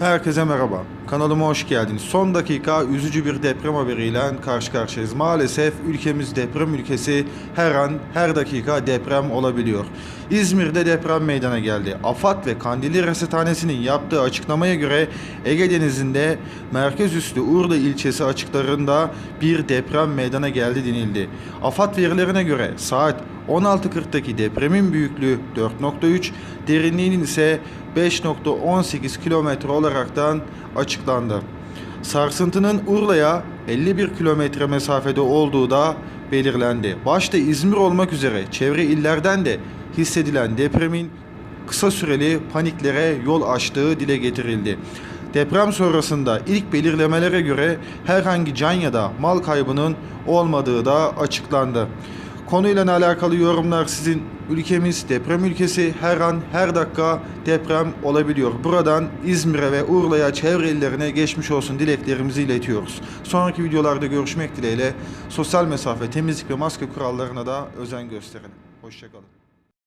Herkese merhaba. Kanalıma hoş geldiniz. Son dakika üzücü bir deprem haberiyle karşı karşıyayız. Maalesef ülkemiz deprem ülkesi her an her dakika deprem olabiliyor. İzmir'de deprem meydana geldi. AFAD ve Kandilli Resephanesi'nin yaptığı açıklamaya göre Ege Denizi'nde merkez üstü Urla ilçesi açıklarında bir deprem meydana geldi denildi. AFAD verilerine göre saat 16.40'daki depremin büyüklüğü 4.3, derinliğinin ise 5.18 kilometre olaraktan açıklandı. Sarsıntının Urla'ya 51 kilometre mesafede olduğu da belirlendi. Başta İzmir olmak üzere çevre illerden de hissedilen depremin kısa süreli paniklere yol açtığı dile getirildi. Deprem sonrasında ilk belirlemelere göre herhangi can ya da mal kaybının olmadığı da açıklandı. Konuyla alakalı yorumlar sizin. Ülkemiz deprem ülkesi her an her dakika deprem olabiliyor. Buradan İzmir'e ve Urla'ya çevre illerine geçmiş olsun dileklerimizi iletiyoruz. Sonraki videolarda görüşmek dileğiyle sosyal mesafe, temizlik ve maske kurallarına da özen gösterin. Hoşçakalın.